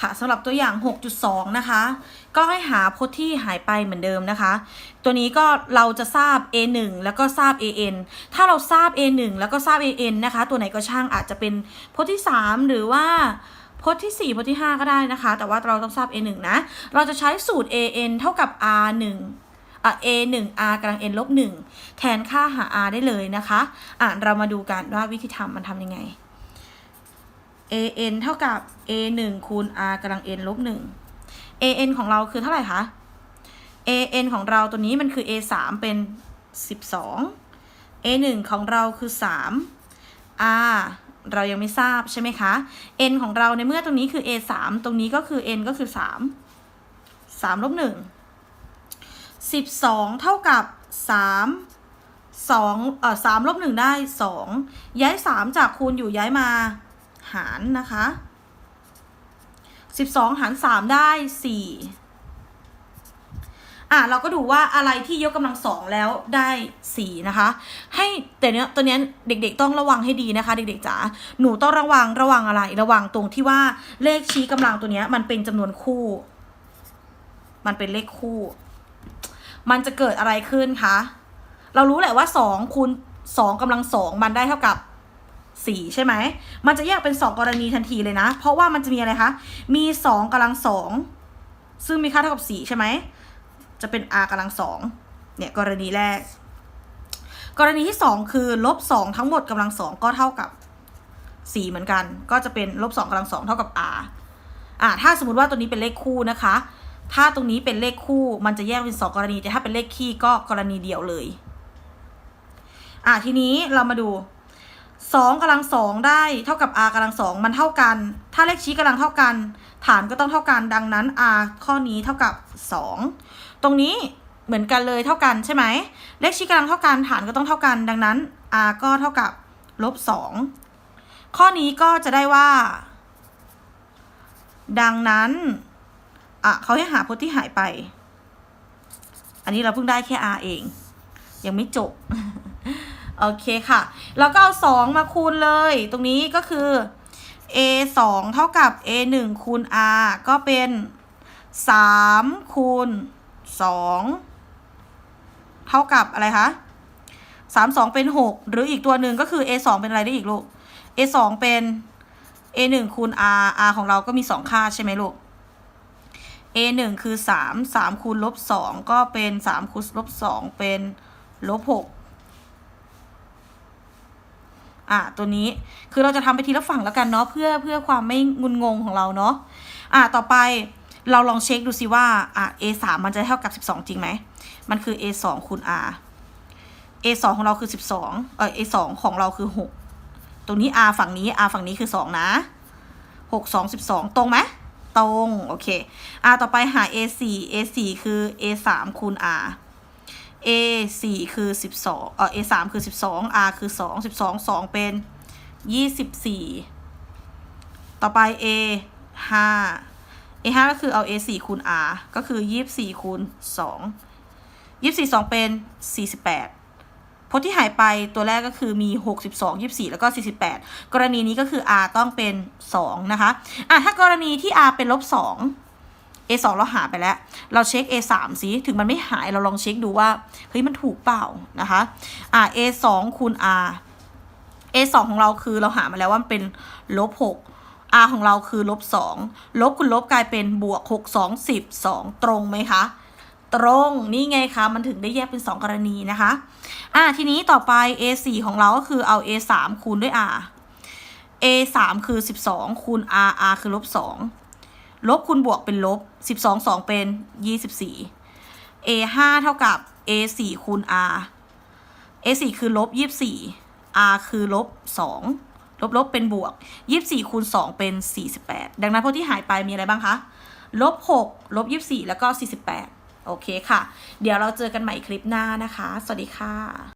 ค่ะสำหรับตัวอย่าง 6.2 นะคะ ก็ให้หาพจน์ที่หายไปเหมือนเดิมนะคะ ตัวนี้ก็เราจะทราบ a1 แล้วก็ทราบ an ถ้าเราทราบ a1 แล้วก็ทราบ an นะคะ ตัวไหนก็ช่างอาจจะเป็นพจน์ที่ 3 หรือว่าพจน์ที่ 4พจน์ที่ 5 ก็ได้นะคะ แต่ว่าเราต้องทราบ a1 นะ เราจะใช้สูตร an เท่ากับ r1 อะ a 1 r กำลัง n ลบ1แทนค่าหา r ได้เลยนะคะ อะเรามาดูกันว่าวิธีทำมันทำยังไง an เท่ากับ a 1คูณ r กำลัง n ลบ1 an ของเราคือเท่าไหร่คะ an ของเราตัวนี้มันคือ a 3เป็น 12 a 1ของเราคือ 3 r เรายังไม่ทราบใช่ไหมคะ n ของเราในเมื่อตรงนี้คือ a 3ตรงนี้ก็คือ n ก็คือ 3 3ลบ1 12 เท่ากับ3 2เอ่อ3ลบ1ได้2ย้าย3จากคูณอยู่ย้ายมา หารนะคะ 12 หาร 3 ได้ 4 อะ เราก็ดูว่าอะไรที่ยกกำลังสองแล้วได้ 4 นะคะ ให้แต่เนี้ยตัวเนี้ยเด็กๆต้องระวังให้ดีนะคะ เด็กๆจ๋าหนูต้องระวังระวังอะไร ระวังตรงที่ว่าเลขชี้กำลังตัวเนี้ยมันเป็นจำนวนคู่ มันเป็นเลขคู่ มันจะเกิดอะไรขึ้นคะเรารู้แหละว่า2คูณ2กำลังสองมันได้เท่ากับ สี่ใช่ไหม มันจะแยกเป็นสองกรณีทันทีเลยนะ เพราะว่ามันจะมีอะไรคะ มีสองกำลังสองซึ่งมีค่าเท่ากับสี่ใช่ไหม จะเป็น r กำลังสองเนี่ยกรณีแรก กรณีที่สองคือลบสองทั้งหมดกำลังสองก็เท่ากับสี่เหมือนกัน ก็จะเป็นลบสองกำลังสองเท่ากับ r อ่าถ้าสมมติว่าตัวนี้เป็นเลขคู่นะคะ ถ้าตรงนี้เป็นเลขคู่มันจะแยกเป็นสองกรณีแต่ถ้าเป็นเลขคี่ก็กรณีเดียวเลย อ่าทีนี้เรามาดู สองกำลังสองได้เท่ากับ r กำลังสองมันเท่ากัน ถ้าเลขชี้กำลังเท่ากัน ฐานก็ต้องเท่ากันดังนั้น r ข้อนี้เท่ากับ 2 ตรงนี้เหมือนกันเลยเท่ากันใช่ไหมเลขชี้กำลังเท่ากันฐานก็ต้องเท่ากัน ดังนั้น r ก็เท่ากับลบ2ข้อนี้ก็จะได้ว่า ดังนั้นอะเขาให้หาพจน์ที่หายไป อันนี้เราเพิ่งได้แค่ r เอง ยังไม่จบ โอเคค่ะ แล้วก็เอาสองมาคูณเลย ตรงนี้ก็คือ a สองเท่ากับ a หนึ่งคูณ r ก็เป็นสามคูณสองเท่ากับอะไรคะสามสองเป็นหกหรืออีกตัวหนึ่งก็คือ a สองเป็นอะไรได้อีกลูก a สองเป็น a หนึ่งคูณ r r ของเราก็มีสองค่าใช่ไหมลูก a หนึ่งคือสามสามคูณลบสองก็เป็นสามคูณลบสองเป็นลบหก อะตัวนี้คือเราจะทำไปทีละฝั่งแล้วกันเนาะเพื่อเพื่อความไม่งุนงงของเราเนาะอะต่อไปเราลองเช็คดูสิว่าอะ a สามมันจะเท่ากับสิบสองจริงไหมมันคือ a สองคูณ r a สองของเราคือสิบสองเออ a สองของเราคือหกตรงนี้ r ฝั่งนี้ r ฝั่งนี้คือสองนะหกสองสิบสองตรงไหมตรง โอเคอะต่อไปหา a สี่ a สี่คือ a สามคูณ r a สี่คือสิบสองเออ a สามคือสิบสอง r คือสองสิบสองสองเป็นยี่สิบสี่ต่อไป a ห้า a ห้าก็คือเอา a สี่คูณ r ก็คือยี่สิบสี่คูณสองยี่สิบสี่สองเป็นสี่สิบแปดพจน์ที่หายไปตัวแรกก็คือมีหกสิบสองยี่สิบสี่แล้วก็สี่สิบแปดกรณีนี้ก็คือ r ต้องเป็นสองนะคะ อะ ถ้ากรณีที่ r เป็นลบส อง a 2 เราหาไปแล้ว เราเช็ค a 3 สิถึงมันไม่หายเราลองเช็คดูว่าเฮ้ยมันถูกเปล่านะคะอ่า a 2 คูณ r a 2 ของเราคือเราหามาแล้วว่ามันเป็นลบ6 r ของเราคือลบ2ลบคูณลบกลายเป็นบวก 6 2 12 ตรงไหมคะ ตรงนี่ไงคะ มันถึงได้แยกเป็น 2 กรณีนะคะอ่าทีนี้ต่อไป a 4 ของเราก็คือเอา a 3 คูณด้วย r a 3คือ 12 คูณ r r คือลบ 2 ลบคูณบวกเป็นลบ 12 2 เป็น 24 a 5เท่ากับ a 4คูณ r a 4คือลบ 24 r คือลบ 2 ลบลบเป็นบวก 24คูณ2เป็น 48 ดังนั้นพวกที่หายไปมีอะไรบ้างคะ ลบ 6 ลบ 24 แล้วก็ 48 โอเคค่ะ เดี๋ยวเราเจอกันใหม่คลิปหน้านะคะ สวัสดีค่ะ